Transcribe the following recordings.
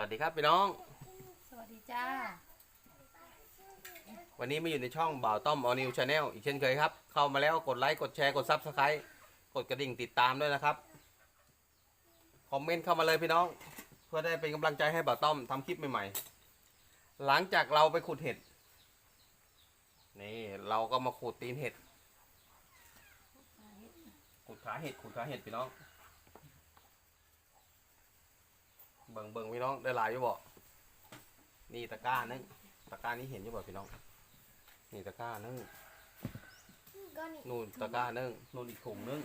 วัสดีครับพี่น้อง สวัสดีจ้า วันนี้มาอยู่ในช่องบ่าวต้อมออนิวชาแนลอีกเช่นเคยครับ เข้ามาแล้วกดไลค์ กดแชร์ กดซับสไครต์กดกระดิ่งติดตามด้วยนะครับ คอมเมนต์เข้ามาเลยพี่น้อง เพื่อได้เป็นกำลังใจให้บ่าวต้อมทำคลิปใหม่ๆ หลังจากเราไปขุดเห็ด นี่เราก็มาขุดตีนเห็ด ขุดขาเห็ด ขุดขาเห็ดพี่น้อง เบิ่งเบิ่งพี่น้องได้หลายอยู่บ่นี่ตะกร้านึงตะกร้านี้เห็นอยู่บ่พี่น้อง นี่ตะกร้านึงก็นี่นู่นตะกร้านึงนู่นอีกถุงนึง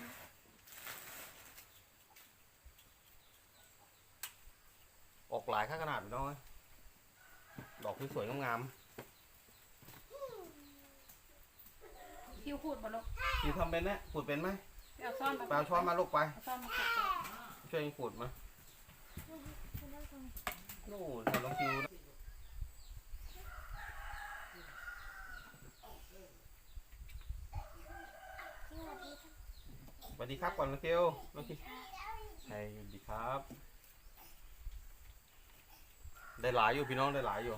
ออกหลายค่าขนาดพี่น้องเอ้ยดอกสวยๆงามคิวขูดบ่ลูกๆพี่ทำเป็นไหมขูดเป็นไหมไปเอาซ่อนมาไปเอาช้อนมาลูกไป เอาซ่อนมาขูดก่อนช่วยกันขูดมาคุณ นั่งตรงนี้นู่นทำลองคิวนะสวัสดีครับก่อนลองคิวลองคิวใช่สวัสดีครับ ได้หลายอยู่พี่น้องได้หลายอยู่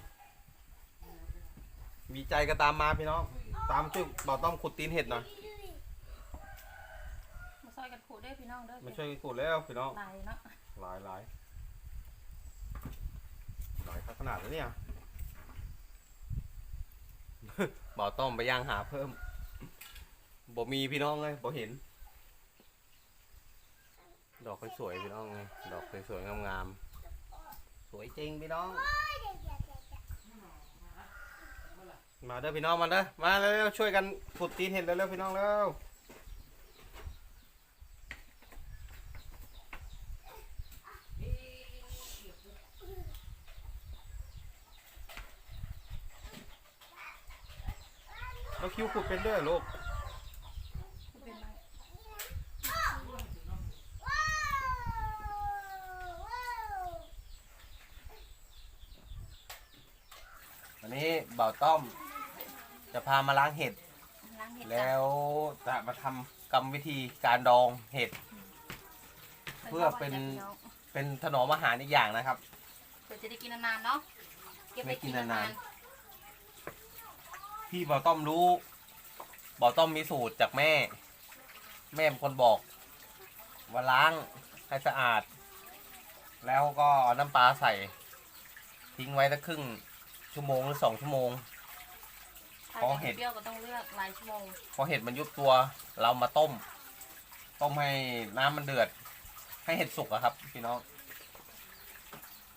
มีใจก็ตามมาพี่น้อง ตามช่วยบ่าวต้อมขุดตีนเห็ดหน่อย มาซอยกันขูดเด้อพี่น้องเด้อมาช่วยกันขุดแล้วพี่น้องลายเนาะ หลายหลาย หลายขนาดแล้วเนี่ยบ่าวต้อมไปย่างหาเพิ่มบ่มีพี่น้องเลยบ่เห็น ดอกสวยๆพี่น้องเลยดอกสวยๆงามๆสวยจริงพี่น้อง มาเด้อพี่น้องมาเด้อมาเร็วๆช่วยกันขุดตีนเห็ดเร็วๆพี่น้องเร็ว แล้วคิวขุดเป็นด้วยเหรอลูกขูดเป็นไหมวันนี้บ่าวต้อม จะพามาล้างเห็ด ล้างเห็ดจ้ะแล้วจะมาทำกรรมวิธีการดองเห็ด เพื่อเป็นพี่องเป็นถนอมอาหารอีกอย่างนะครับ เพื่อจะได้กินนานๆเนาะเก็บไปไม่กิกินนนาน ๆนานพี่บ่าวต้อมรู้บ่าวต้อมมีสูตรจากแม่ แม่เป็นคนบอก ว่าล้างให้สะอาด แล้วก็เอาน้ำปลาใส่ ทิ้งไว้สักครึ่งชั่วโมงหรือสองชั่วโมงๆถ้าขอจะเห็ดเปรี้ยวก็ต้องเลือกหลายชั่วโมง พอเห็ดมันยุบตัวเรามาต้ม ต้มให้น้ำมันเดือด ให้เห็ดสุกอะครับพี่น้อง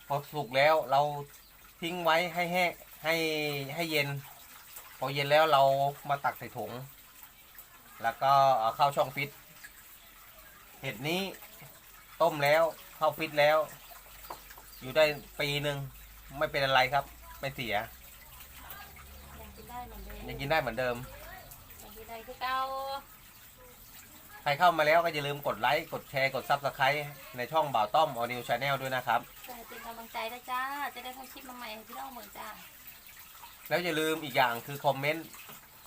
พอสุกแล้วเราทิ้งไว้ให้แห้งให้ให้เย็น พอเย็นแล้วเรามาตักใส่ถุง แล้วก็เอาเข้าช่องฟิต เห็ดนี้ต้มแล้วเข้าฟิตแล้ว อยู่ได้ปีหนึ่งไม่เป็นอะไรครับ ไม่เสีย ยังกินได้เหมือนเดิมยังกินได้เหมือนเดิม ยังกินได้คือเก่าใครเข้ามาแล้วก็อย่าลืมกดไลค์ กดแชร์ กดซับสไครต์ในช่องบ่าวต้อมออนิวชาแนลด้วยนะครับจะให้เป็นกำลังใจได้จ้า จะได้ทำคลิปมาใหม่ให้พี่น้องเหมือนจ้า แล้วอย่าลืมอีกอย่างคือคอมเมนต์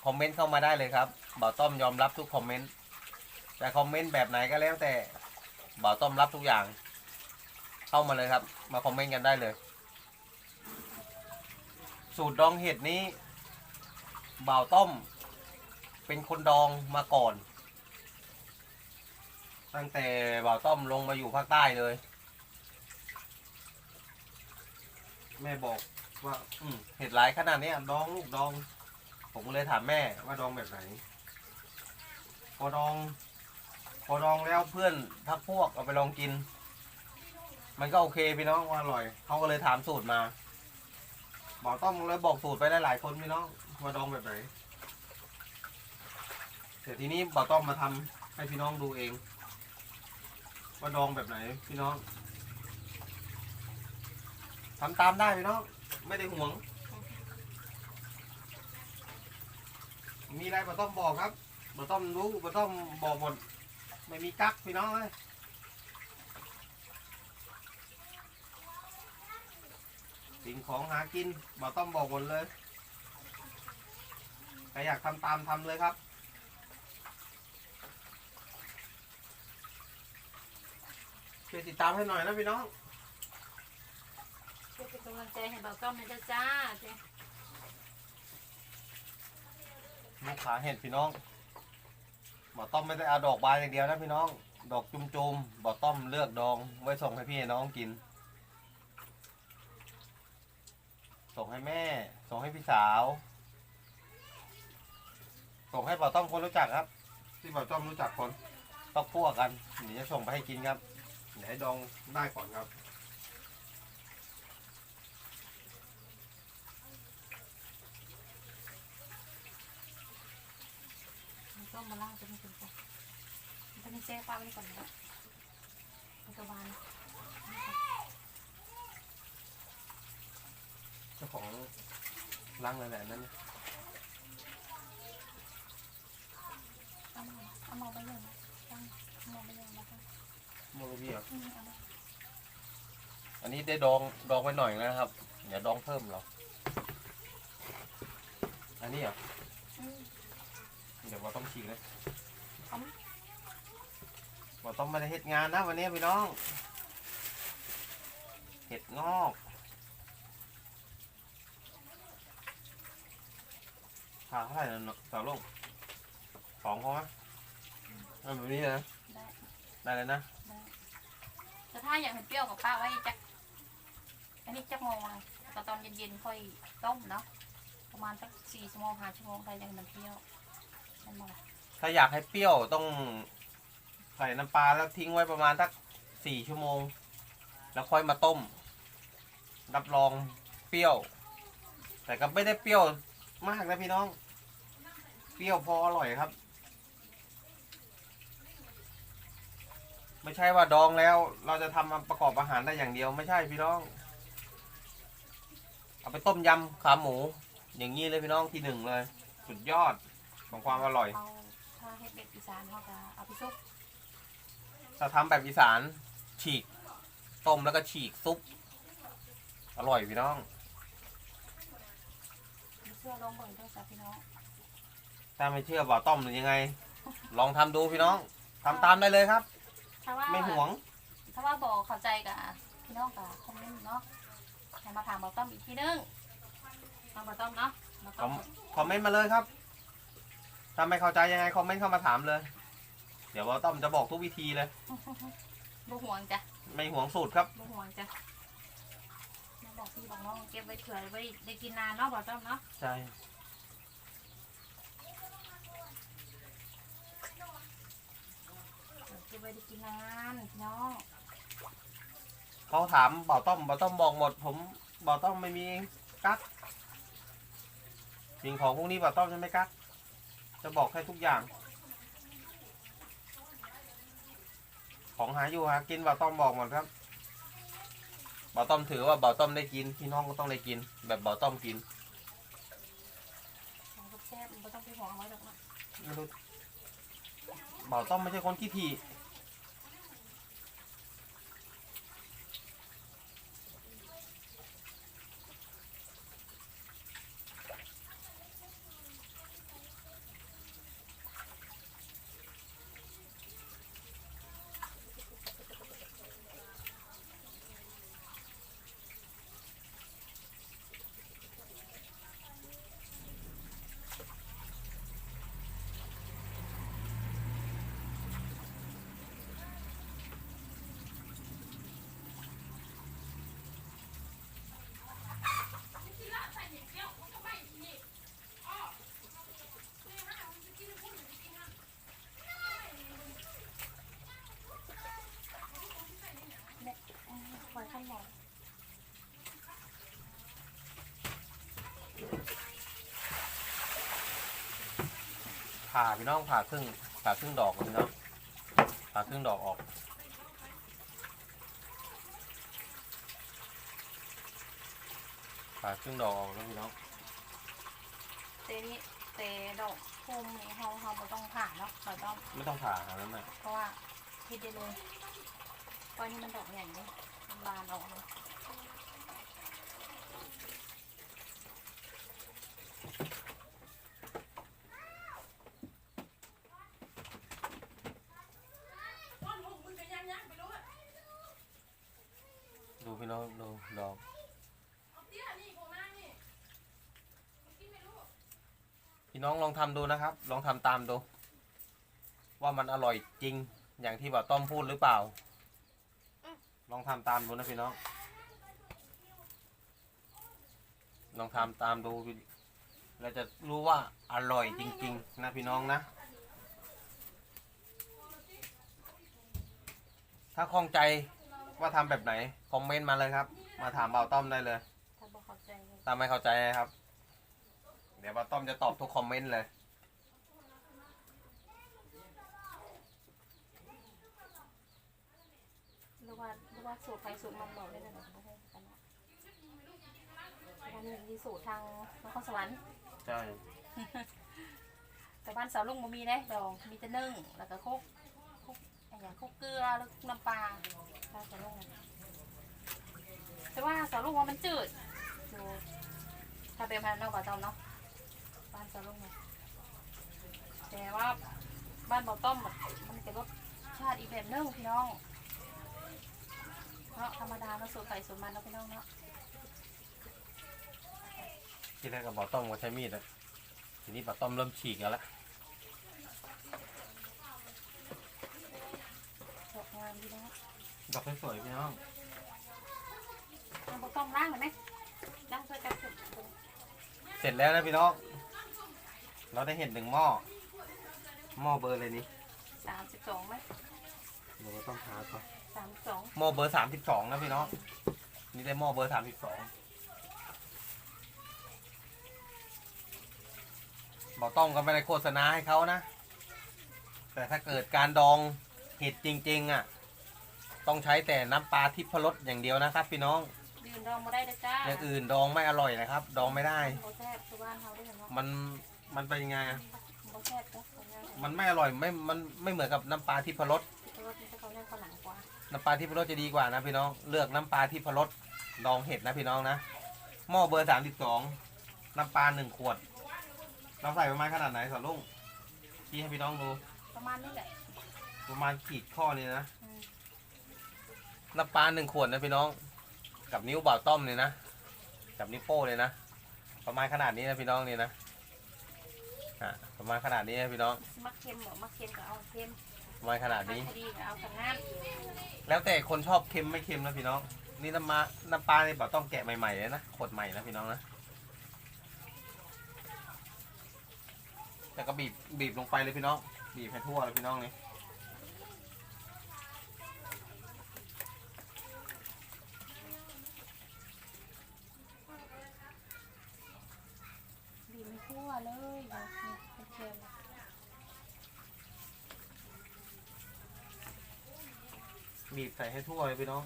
คอมเมนต์เข้ามาได้เลยครับบ่าวต้อมยอมรับทุกคอมเมนต์แต่คอมเมนต์แบบไหนก็แล้วแต่บ่าวต้อมรับทุกอย่าง เข้ามาเลยครับ มาคอมเมนต์กันได้เลย สูตรดองเห็ดนี้บ่าวต้อม เป็นคนดองมาก่อน ตั้งแต่บ่าวต้อมลงมาอยู่ภาคใต้เลย แม่บอก ว่าอืมเห็ดหลายขนาดเนี้ยดองลูกดอง ผมก็เลยถามแม่ว่าดองแบบไหน พอดอง พอดองแล้วเพื่อนทักพวกเอาไปลองกิน มันก็โอเคพี่น้องว่าอร่อยเขาก็เลยถามสูตรมาบอกต้อมเลยบอกสูตรไปหลายๆคนพี่น้องว่าดองแบบไหนเดี๋ยวทีนี้บอกต้อมมาทำให้พี่น้องดูเอง ว่าดองแบบไหนพี่น้องทำตามได้พี่น้อง ไม่ได้ห่วง มีอะไรบ่ต้องบอกครับบ่ต้องรู้บ่ต้องบอกหมด ไม่มีกักพี่น้องเลยสิ่งของหากินบ่ต้องบอกหมดเลยใครอยากทำตามทำเลยครับช่วยติดตามให้หน่อยนะพี่น้องำลังใจให้เบาต้อมนะจ๊ะจ้าเจ๊ลูกค้าเห็ดพี่น้องบอต้อมไม่ได้เอาดอกบานอย่างเดียวนะพี่น้อง ดอกจุ่มๆบอต้อมเลือกดองไว้ส่งให้พี่น้องกิน ส่งให้แม่ ส่งให้พี่สาว ส่งให้บอต้อมคนรู้จักครับ ที่บอต้อมรู้จักคนต้องพวกกันเดี๋ยวจะส่งไปให้กินครับเดี๋ยวให้ดองได้ก่อนครับ ต้มมาล่างจะไม่ถึงก่อนมันจะแซ่ป้าไว้ก่อนนะมันจะวานเจ้าของร่างอะไรแหละนั่นเอามาเอามาไปเลยนะตั้งเอามาไปเลยนะคะโมโลบี้เหรออืมเอามาอันนี้ได้ดองดองไปหน่อยนะครับ เดี๋ยวดองเพิ่มเหรอ อันนี้เหรออืม เดี๋ยวเราต้องฉีกเลยเอามาเราต้องมาได้เฮ็ดงานนะวันนี้พี่น้อง เห็ดงอกขาเท่าไหร่นะสาวลูกสองพอไหมเอาแบบนี้นะ ได้ได้เลยนะ ได้แต่ถ้าอยากเห็นเปรี้ยวกับป้าไว้จักอันนี้จักโมงเลยแต่ตอนเย็นๆค่อยต้มเนาะประมาณสักสี่ชั่วโมงห้าชั่วโมงไปยังมันเปรี้ยวนั่นหมด ถ้าอยากให้เปรี้ยวต้องใส่น้ำปลาแล้วทิ้งไว้ประมาณสักสี่ชั่วโมง แล้วค่อยมาต้ม รับรองเปรี้ยว แต่ก็ไม่ได้เปรี้ยวมากนะพี่น้อง เปรี้ยวพออร่อยครับ ไม่ใช่ว่าดองแล้ว เราจะทำมาประกอบอาหารได้อย่างเดียวไม่ใช่พี่น้อง เอาไปต้มยำขาหมู อย่างนี้เลยพี่น้องที่หนึ่งเลย สุดยอด ของความอร่อย เอาถ้าให้เป็ดอีสานเขาจะเอาไปซุปถ้าทำแบบอีสานฉีก ต้มแล้วก็ฉีกซุป อร่อยพี่น้องเสื้อลงเบิ่งต้องจับพี่น้องถ้าไม่เชื่อบ่าต้มหรือยังไง ลองทำดูพี่น้องทำตามได้เลยครับ ถ้าว่าไม่หวง ถ้าว่าบอกเข้าใจกับพี่น้องกับคอมเมนต์เนาะให้มาถามบอกต้อมอีกทีนึงมาบอกต้อมเนาะบอกต้อมคอมเมนต์มาเลยครับ ถ้าไม่เข้าใจยังไงคอมเมนต์เข้ามาถามเลย เดี๋ยวบ่าต้อมจะบอกทุกวิธีเลยบุห่วงจ้ะไม่หวงสูตรครับบุห่วงจ้ะมาบอกพี่บอกน้องเก็บไว้เผื่อไว้ได้กินนานเนาะบอกต้อมเนาะใช่ เก็บไว้ได้กินนานพี่น้องเขาถามบ่าต้อมบ่าต้อมบอกหมด ผมบ่าต้อมไม่มีกั๊กสิ่งของพวกนี้บ่าต้อมจะไม่กั๊ก จะบอกให้ทุกอย่าง ของหาอยู่หากินบ่าต้อมบอกหมดครับบ่าต้อมถือว่าบ่าต้อมได้กินพี่น้องก็ต้องได้กิน แบบบ่าต้อมกินของแซ่บๆมันก็ต้องไปห่วงเอาไว้หรอกนะไม่รู้บ่าวต้อมไม่ใช่คนขี้ถี่เออไว้ข้างหลัง ผ่าพี่น้องผ่าครึ่งผ่าครึ่งดอกพี่น้องผ่าครึ่งดอกออกผ่าครึ่งดอกออกแล้วพี่น้องเตนี่เตดอกพุ่มนี่เฮาเฮาบ่ต้องผ่าเนาะบ่ต้องไม่ต้องผ่าอันนั้นน่ะเพราะว่าคิดได้เลยตอนนี้มันดอกใหญ่เลยมันบานออกเลย ดูพี่น้องดูดอกพี่น้องลองทำดูนะครับ ลองทำตามดู ว่ามันอร่อยจริงอย่างที่บ่าต้อมพูดหรือเปล่า ลองทำตามดูนะพี่น้อง ลองทำตามดูเราจะรู้ว่าอร่อยจริง ๆ นะพี่น้องนะ ถ้าข้องใจว่าทำแบบไหน คอมเมนต์มาเลยครับ มาถามบ่าวต้อมได้เลยถ้าบอกเข้าใจเลยตามไม่เข้าใจนะครับ เดี๋ยวบ่าวต้อมจะตอบทุกคอมเมนต์เลย หรือว่าหรือว่าสูตรใครสูตรมันบอกได้เลยนะไม่ใช่กันนะอันนี้มีสูตรทางนครสวรรค์ ใช่แต่บ้านสาวลุงบ่มีนะดอง มีแต่นึ่งแล้วก็โคกโคกอะไรอย่างโคกเกลือแล้วน้ำปลาบ้านสาวลุงน่ะ แต่ว่าสาวลุงว่ามันจืดดูถ้าเป็นพันธุ์นอกบ้านต้อมเนาะบ้านสาวลุงเนี่ยแต่ว่าบ้านบ่อต้อมอะมันจะรสชาติอีกแบบนึงพี่น้องเนาะธรรมดาเนาะสูตรไข่สูตรมันเนาะพี่น้องเนาะที่แรกกับบ่าวต้อมก็ใช้มีดอะทีนี้บ่าวต้อมเริ่มฉีกแล้วละสวยงามพี่น้องดอกสวยๆพี่น้องเอา บ่อต้อมล้างหน่อยไหมล้างช่วยกันสุดเสร็จแล้วนะพี่น้อง เราได้เห็นหนึ่งหม้อ หม้อเบอร์อะไรนี่สามสิบสองไหมเราก็ต้องหาก่อนสามสิบสองหม้อเบอร์สามสิบสองนะพี่น้อง นี่ได้หม้อเบอร์สามสิบสองบอกต้องก็ไม่ได้โฆษณาให้เขานะ แต่ถ้าเกิดการดองเห็ดจริง ๆ อะ ต้องใช้แต่น้ำปลาทิพรสอย่างเดียวนะครับพี่น้อง ยืนดองมาได้เลยจ้าอย่างอื่นดองไม่อร่อยนะครับ ดองไม่ได้โบแทบคือบ้านเขาได้เนาะมันมันเป็นยังไงอะโบแทบก็เขาเนี่ยมันไม่อร่อยไม่มันไม่เหมือนกับน้ำปลาทิพรสเพราะว่าเขาเนี่ยเขาหลังกว่าน้ำปลาทิพรสจะดีกว่านะพี่น้องเลือกน้ำปลาทิพรสดองเห็ดนะพี่น้องนะหม้อเบอร์สามสิบสองน้ำปลาหนึ่งขวด เราใส่ประมาณขนาดไหนสอนลุงชี้ให้พี่น้องดู ประมาณนี้แหละประมาณขีดข้อนี้นะ อืมน้ำปลาหนึ่งขวดนะพี่น้อง กับนิ้วบ่าวต้อมเนี่ยนะกับนิ้วโป้เลยนะประมาณขนาดนี้นะพี่น้องนี่นะอะประมาณขนาดนี้นะพี่น้องมักเค็มบอกมักเค็มก็เอาเค็มประมาณขนาดมักนี้ดีก็เอาสังงานแล้วแต่คนชอบเค็มไม่เค็มนะพี่น้อง นี่น้ำมาน้ำปลาเนี่ยบ่าวต้องแกะใหม่ๆเลยนะขวดใหม่นะพี่น้องนะแต่ก็บีบบีบลงไปเลยพี่น้อง บีบให้ทั่วเลยพี่น้องนี่ บีบไม่ทั่วเลยนะนี่เค็ม บีบใส่ให้ทั่วเลยพี่น้อง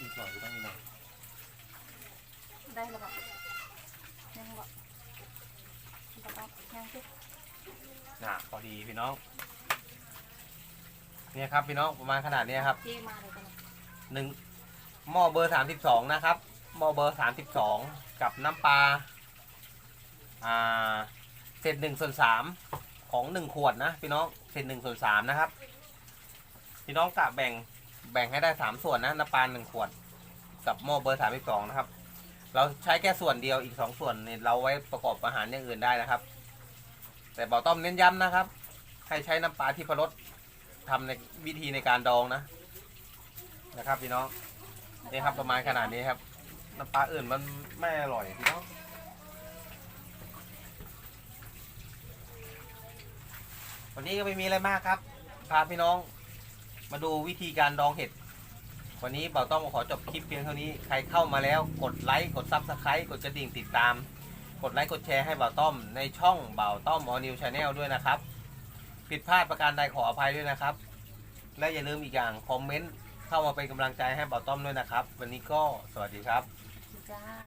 อีกหน่อยก็ต้องอีกหน่อยได้แล้วบอกยังบอกบอกเอายังสิ น่ะพอดีพี่น้อง เนี่ยครับพี่น้องประมาณขนาดเนี้ยครับที่มาเลยกันหนึ่งหม้อเบอร์สามสิบสองนะครับหม้อเบอร์สามสิบสองกับน้ำปลาอ่าเศษหนึ่งส่วนสามของหนึ่งขวดนะพี่น้องเศษหนึ่งส่วนสามนะครับ พี่น้องกะแบ่งแบ่งให้ได้สามส่วนนะน้ำปลาหนึ่งขวด กับหม้อเบอร์สามสิบสองนะครับ เราใช้แค่ส่วนเดียวอีกสองส่วนเนี่ยเราไว้ประกอบอาหารอย่างอื่นได้นะครับ แต่บอกต้อมเน้นย้ำนะครับ ให้ใช้น้ำปลาที่พรส ทำในวิธีในการดองนะ นะครับพี่น้องนี่ครับประมาณขนาดนี้ครับ น้ำปลาอื่นมันไม่อร่อยพี่น้องวันนี้ก็ไม่มีอะไรมากครับ พาพี่น้อง มาดูวิธีการดองเห็ด วันนี้เบ่าต้อมขอจบคลิปเพียงเท่านี้ ใครเข้ามาแล้วกดไลค์ กดซับสไครต์กดกระดิ่งติดตาม กดไลค์ กดแชร์ให้เบ่าต้อมในช่องเบ่าต้อมออนิวชาแนลด้วยนะครับ ผิดพลาดประการใดขออภัยด้วยนะครับ และอย่าลืมอีกอย่างคอมเมนต์เข้ามาเป็นกำลังใจให้บ่าวต้อมด้วยนะครับ วันนี้ก็สวัสดีครับ จ้า